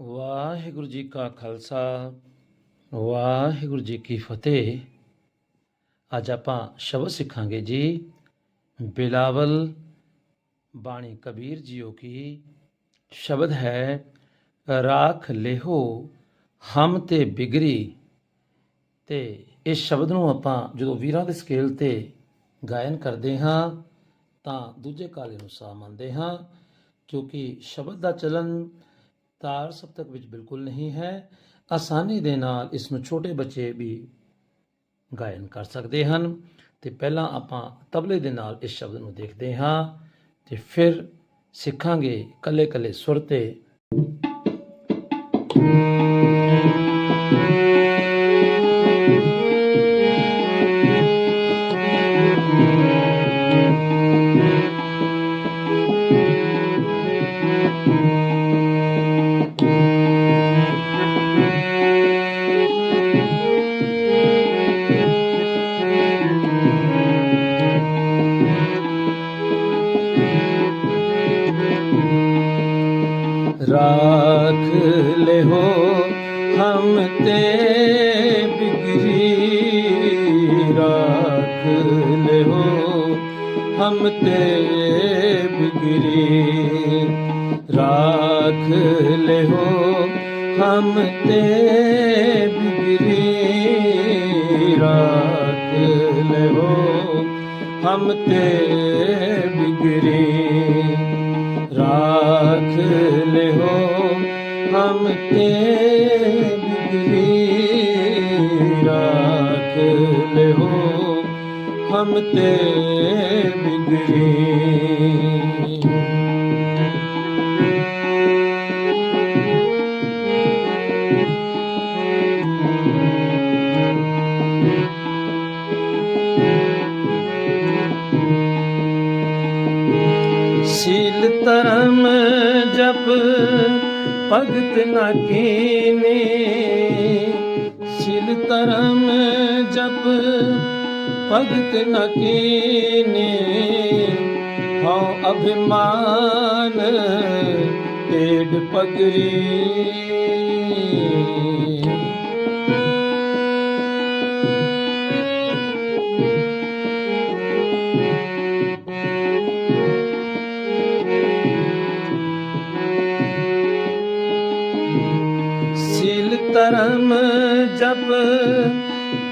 ਵਾਹਿਗੁਰੂ ਜੀ ਕਾ ਖਾਲਸਾ, ਵਾਹਿਗੁਰੂ ਜੀ ਕੀ ਫਤਿਹ। ਅੱਜ ਆਪਾਂ ਸ਼ਬਦ ਸਿੱਖਾਂਗੇ ਜੀ, ਬਿਲਾਵਲ ਬਾਣੀ ਕਬੀਰ ਜੀਓ ਕੀ। ਸ਼ਬਦ ਹੈ, ਰਾਖ ਲੇਹੋ ਹਮ ਤੇ ਬਿਗਰੀ। ਤੇ ਇਸ ਸ਼ਬਦ ਨੂੰ ਆਪਾਂ ਜਦੋਂ ਵੀਰਾਂ ਦੇ ਸਕੇਲ ਤੇ ਗਾਇਨ ਕਰਦੇ ਹਾਂ, ਤਾਂ ਦੂਜੇ ਕਾਲੇ ਨੂੰ ਸਾ ਮੰਨਦੇ ਹਾਂ, ਕਿਉਂਕਿ ਸ਼ਬਦ ਦਾ ਚਲਨ ਤਾਰ ਸਬਤਕ ਵਿੱਚ ਬਿਲਕੁਲ ਨਹੀਂ ਹੈ। ਆਸਾਨੀ ਦੇ ਨਾਲ ਇਸ ਨੂੰ ਛੋਟੇ ਬੱਚੇ ਵੀ ਗਾਇਨ ਕਰ ਸਕਦੇ ਹਨ। ਤੇ ਪਹਿਲਾਂ ਆਪਾਂ ਤਬਲੇ ਦੇ ਨਾਲ ਇਸ ਸ਼ਬਦ ਨੂੰ ਦੇਖਦੇ ਹਾਂ ਤੇ ਫਿਰ ਸਿੱਖਾਂਗੇ ਕੱਲੇ ਕੱਲੇ ਸੁਰ ਤੇ। ਹਮ ਤੇ ਬਿਗਰੀ ਰਾਖ ਲਿਹੋ ਹਮ ਤੇ ਬਿਗਰੀ ਰਾਖ ਲਿਹੋ ਹਮ ਤੇ ਬਿਗਰੀ ਰਾਖ ਲਿਹੋ ਹਮ ਤੇ ਬਿਗਰੀ ਰਾਖ ਲਿਹੋ ਹਮ ਤੇ ਬਿਗਰੀ ਹਮ ਤੇ ਬਿਗਰੀ ਸੀਲ ਧਰਮ ਜਪ ਭਗਤ ਨਾ। ਕੀਨੇ ਸੀਲ ਧਰਮ ਜਪ ਭਗਤ ਨਾ ਕੀਨੇ ਹਉ ਅਭਿਮਾਨ ਟੇਡ ਪਗਰੀ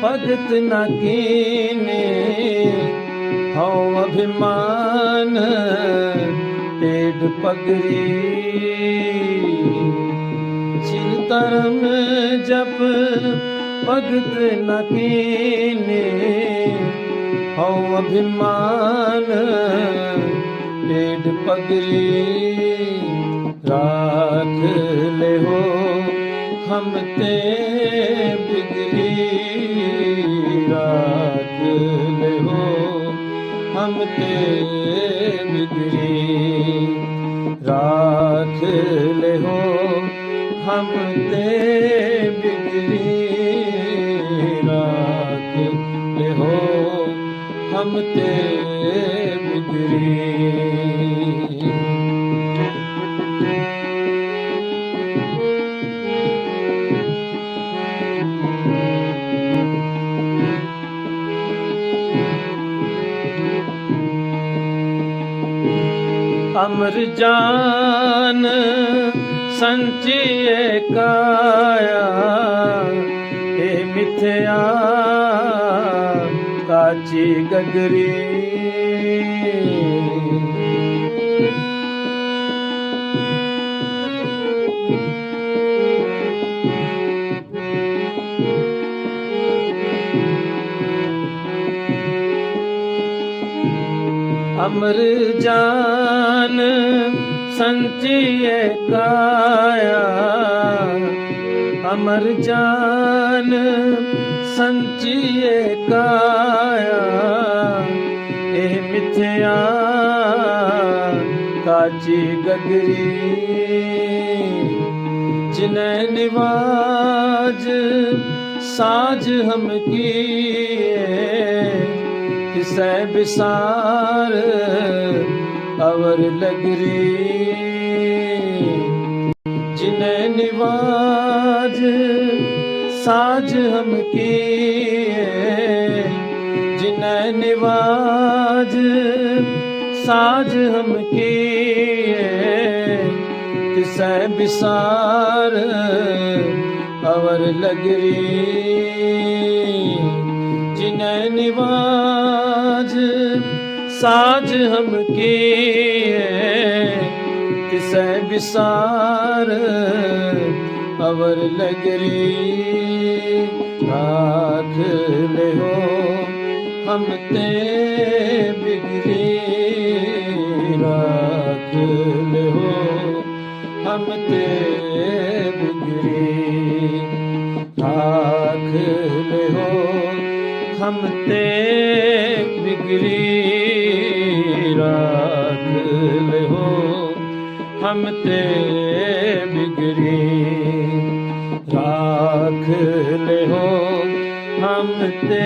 ਭਗਤ ਨਾ ਕੀਨੇ ਹਉ ਅਭਿਮਾਨ ਪੇਟ ਪਗਰੀ ਸੀਲ ਧਰਮ ਜਪ ਭਗਤ ਨਾ ਕੀਨੇ ਹਉ ਅਭਿਮਾਨ ਪੇਟ ਪਗਰੀ ਰਾਖ ਲਿਹੋ ਹਮ ਤੇ ਰਾਖ ਲਿਹੋ ਹਮ ਤੇ ਬਿਗਰੀ ਰਾਖ ਲਿਹੋ ਹਮ ਤੇ ਬਿਗਰੀ। ਰਾਖ ਲਿਹੋ ਹਮ ਤੇ ਬਿਗਰੀ। ਅਮਰ ਜਾਨ ਸੰਚੀਏ ਕਾਇਆ ਏ ਮਿਥਿਆ ਕਾਚੀ ਗਗਰੀ। ਅਮਰ ਜਾਨ ਸੰਚੀਏ ਕਾਇਆ। ਅਮਰ ਜਾਨ ਸੰਚੀਏ ਕਾਇਆ। ਇਹ ਮਿਥਿਆ ਕਾਚੀ ਗਗਰੀ, ਜਿਨੈ ਨਿਵਾਜ ਸਾਜ ਹਮ ਕੀਏ। ਸੈ ਬਿਸਾਰ, ਅਵਰ ਲਗਰੀ। ਜਿਨੇ ਨਿਵਾਜ, ਸਾਜ ਹਮ ਕੀਏ। ਜਿਨੇ ਨਿਵਾਜ, ਸਾਜ ਹਮ ਕੀਏ। ਤਿਸੈ ਬਿਸਾਰ, ਅਵਰ ਲਗਰੀ। ਜਿਨੇ ਨਿਵਾਜ साज हम किए तिसै बिसार अवर लगरी राख ले हो हम ते बिगड़ी राख ले हो हम ते बिगड़ी राख ले हो हम ते बिगड़ी ਨਾਮ ਤੇ ਬਿਗਰੀ ਰਾਖ ਲਿਓ ਹਮ ਤੇ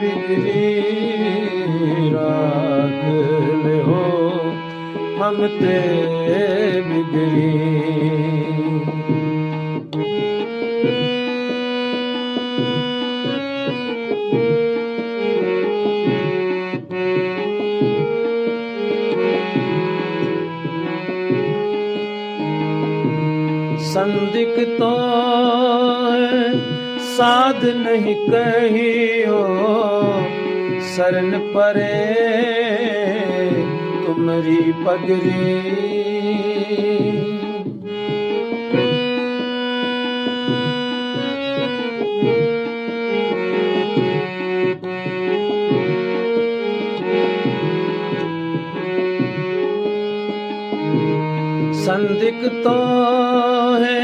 ਬਿਗਰੀ। ਰਾਖ ਲਿਓ ਹਮ ਤੇ ਬਿਗਰੀ। ते बिगड़ी संदिक तो साध नहीं कहियो शरण परे तुमरी पगरी संदिक तो है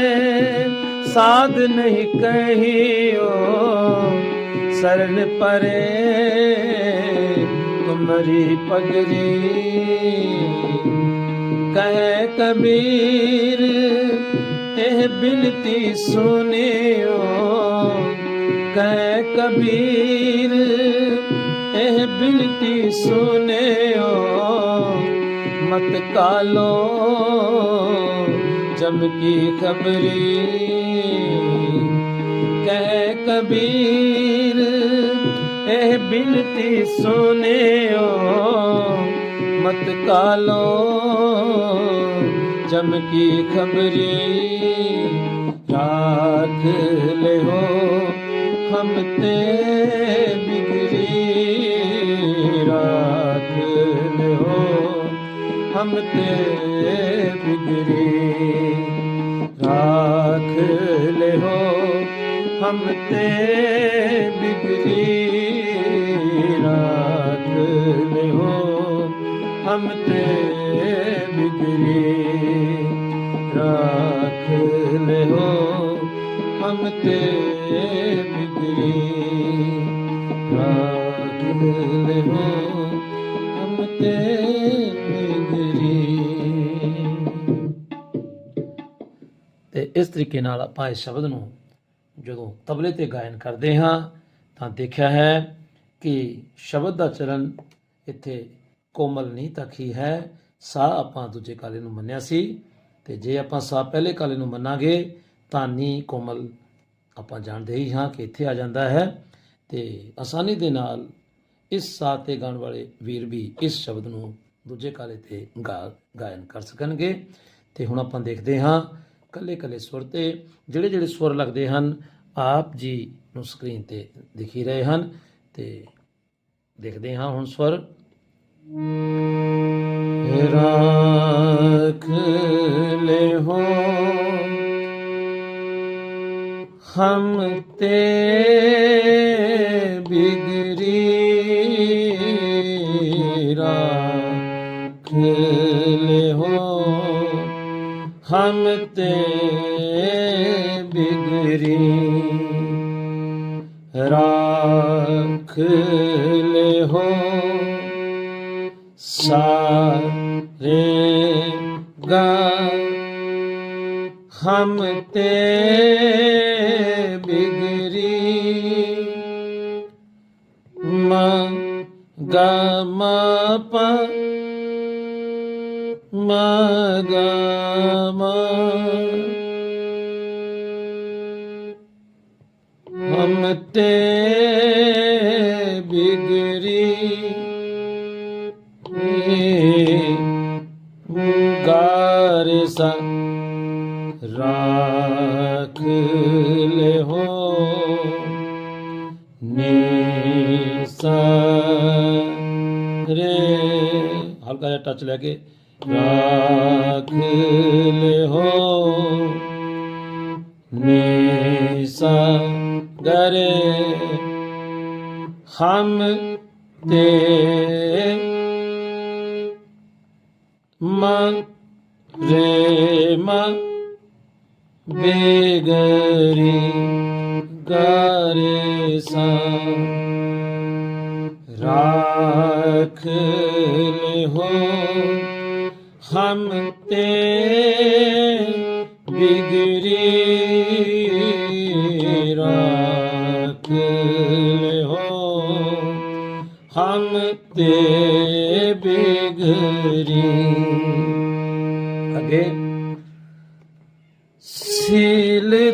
साध नहीं कहियो शरण परे तुम्हारी पगरी कहे कबीर एह बिनती सुनियो कहे कबीर एह बिनती सुनियो मत कालो जम की खबरी कह कबीर एह बिनती सुने मत कालो जम की खबरी राख ले हो हम ते ਹਮ ਤੇ ਬਿਗਰੇ ਰਾਖ ਲੈ ਹੋ ਹਮ ਤੇ ਬਿਗਰੀ ਰਾਖ ਲੈ ਹੋ ਹਮ ਤੇ ਬਿਗਰੀ ਰਾਖ ਲੈ ਹੋ ਹਮ ਤੇ ਬਿਗਰੀ ਰਾਖ ਲੈ ਹੋ ਹਮ ਤੇ ਇਸ ਤਰੀਕੇ ਨਾਲ ਆਪਾਂ ਇਸ ਸ਼ਬਦ ਨੂੰ ਜਦੋਂ ਤਬਲੇ ਤੇ ਗਾਇਨ ਕਰਦੇ ਹਾਂ, ਤਾਂ ਦੇਖਿਆ ਹੈ ਕਿ ਸ਼ਬਦ ਦਾ ਚਰਨ ਇੱਥੇ ਕੋਮਲ ਨੀ ਤੱਕ ਹੀ ਹੈ। ਸਾ ਆਪਾਂ ਦੂਜੇ ਕਾਲੇ ਨੂੰ ਮੰਨਿਆ ਸੀ ਤੇ ਜੇ ਆਪਾਂ ਸਾ ਪਹਿਲੇ ਕਾਲੇ ਨੂੰ ਮੰਨਾਂਗੇ, ਤਾਂ ਨੀ ਕੋਮਲ ਆਪਾਂ ਜਾਣਦੇ ਹੀ ਹਾਂ ਕਿ ਇੱਥੇ ਆ ਜਾਂਦਾ ਹੈ ਤੇ ਆਸਾਨੀ ਦੇ ਨਾਲ ਇਸ ਸਾ ਤੇ ਗਾਉਣ ਵਾਲੇ ਵੀਰ ਵੀ ਇਸ ਸ਼ਬਦ ਨੂੰ ਦੂਜੇ ਕਾਲੇ ਤੇ ਗਾ, ਗਾਇਨ ਕਰ ਸਕਣਗੇ। ਤੇ ਹੁਣ ਆਪਾਂ ਦੇਖਦੇ ਹਾਂ ਕੱਲੇ ਕੱਲੇ ਸੁਰ ਤੇ ਜਿਹੜੇ ਜਿਹੜੇ ਸੁਰ ਲੱਗਦੇ ਹਨ, ਆਪ ਜੀ ਨੂੰ ਸਕਰੀਨ ਤੇ ਦਿਖੀ ਰਹੇ ਹਨ ਤੇ ਦੇਖਦੇ ਹਾਂ ਹੁਣ ਸੁਰ। ਰੱਖ ਲੈ ਹੋ ਹਮ ਤੇ ਹਮ ਤੇ ਬਿਗਰੀ। ਰੱਖ ਲੈ ਹੋ ਸਾਰੇ ਗਾ ਹਮ ਤੇ ਬਿਗਰੀ। ਮ ਗਾ ਮ ਪ ਗਮ ਹਮ ਤੇ ਬਿਗਰੀ ਗਾਰ ਸਾ ਰਾਖ ਲੈ ਹੋ ਨੀ ਸਾ ਰੇ ਹਲਕਾ ਜਿਹਾ ਟੱਚ ਲੈ ਕੇ ਲੈ ਹੋ ਨੀ ਸਾ ਗਰੇ ਹਮ ਤੇ ਮ ਰੇ ਮ ਬੇਗਰੀ ਗਰੇ ਸਾ। ਰਾਖ ਲੈ ਹੋ। ਹਮ ਤੇ ਬਿਗਰੀ ਰਾਖ ਲੈ ਹੋ ਹਮ ਤੇ ਬਿਗਰੀ। ਅੱਗੇ। ਸੀਲ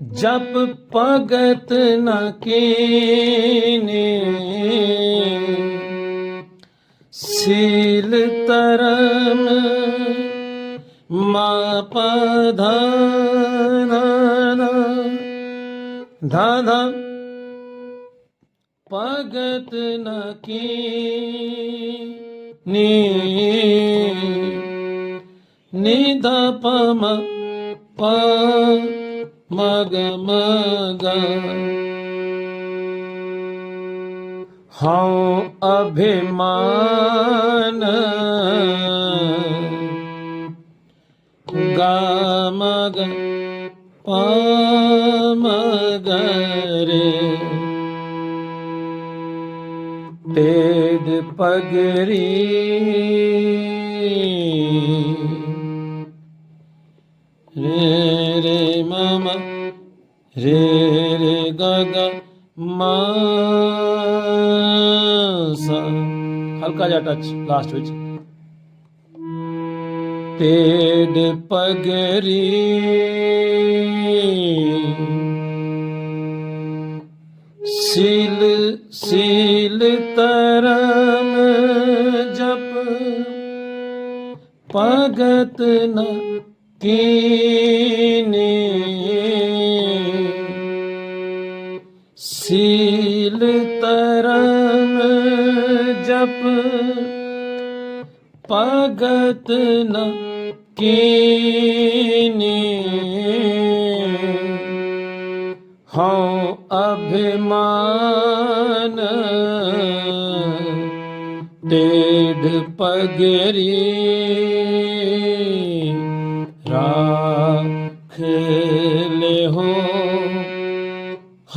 जप भगत न कीने सील तरम मा पधाना धाधा भगत न कीने निध पम पा ਮਗ ਮਗ। ਹਉ ਅਭਿਮਾਨ। ਗਮਗ ਰੇ ਟੇਡ ਪਗਰੀ। ਰੇ ਰੇ ਗ ਗ ਮਾ ਸਾ ਹਲਕਾ ਜਿਹਾ ਟੱਚ ਲਾਸਟ ਵਿੱਚ ਟੇਡ ਪਗਰੀ ਸੀਲ ਸੀਲ ਤਰਮ ਜਪ ਭਗਤ ਨ ਕੀਨੇ ਭਗਤ ਨ ਕੀਨੇ। ਹਉ ਅਭਿਮਾਨ ਟੇਢ ਪਗਰੀ ਰਾਖ ਲੈ ਹੋ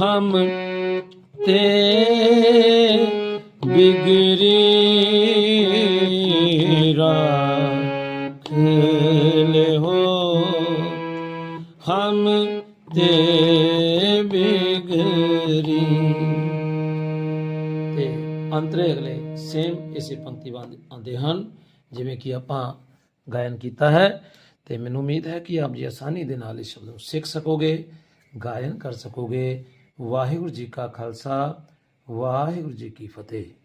ਹਮ ਤੇ ਅੰਤਰੇ ਅਗਲੇ ਸੇਮ ਇਸੇ ਪੰਕਤੀ ਬੰਦ ਆਉਂਦੇ ਹਨ, ਜਿਵੇਂ ਕਿ ਆਪਾਂ ਗਾਇਨ ਕੀਤਾ ਹੈ, ਤੇ ਮੈਨੂੰ ਉਮੀਦ ਹੈ ਕਿ ਆਪ ਜੀ ਆਸਾਨੀ ਦੇ ਨਾਲ ਇਸ ਸ਼ਬਦ ਨੂੰ ਸਿੱਖ ਸਕੋਗੇ, ਗਾਇਨ ਕਰ ਸਕੋਗੇ। ਵਾਹਿਗੁਰੂ ਜੀ ਕਾ ਖਾਲਸਾ, ਵਾਹਿਗੁਰੂ ਜੀ ਕੀ ਫਤਿਹ।